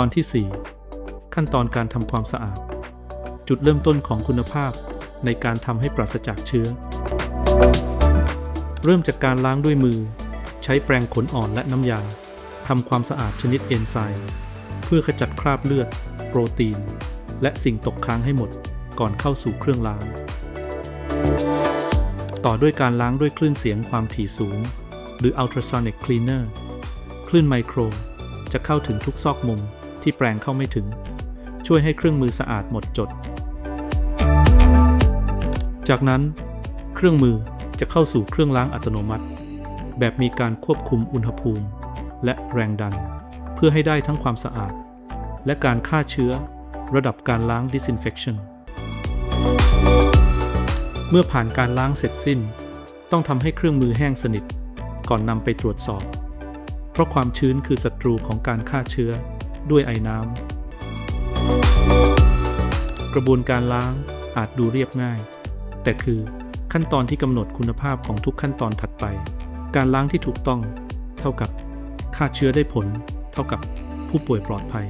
ตอนที่ 4 ขั้นตอนการทำความสะอาด จุดเริ่มต้นของคุณภาพในการทำให้ปราศจากเชื้อ เริ่มจากการล้างด้วยมือ ใช้แปรงขนอ่อนและน้ำยาทำความสะอาดชนิดเอนไซม์เพื่อขจัดคราบเลือด โปรตีน และสิ่งตกค้างให้หมดก่อนเข้าสู่เครื่องล้าง ต่อด้วยการล้างด้วยคลื่นเสียงความถี่สูง หรือ ultrasonic cleaner คลื่นไมโครจะเข้าถึงทุกซอกมุม ที่แปรงเข้าไม่ถึง ช่วยให้เครื่องมือสะอาดหมดจด จากนั้น เครื่องมือจะเข้าสู่เครื่องล้างอัตโนมัติ แบบมีการควบคุมอุณหภูมิ และแรงดัน เพื่อให้ได้ทั้งความสะอาด และการฆ่าเชื้อ ระดับการล้าง disinfection เมื่อผ่านการล้างเสร็จสิ้น ต้องทำให้เครื่องมือแห้งสนิท ก่อนนำไปตรวจสอบ เพราะความชื้นคือศัตรูของการฆ่าเชื้อ ด้วยไอน้ำ กระบวนการล้างอาจดูเรียบง่าย แต่คือขั้นตอนที่กำหนดคุณภาพของทุกขั้นตอนถัดไป การล้างที่ถูกต้อง เท่ากับฆ่าเชื้อได้ผล เท่ากับผู้ป่วยปลอดภัย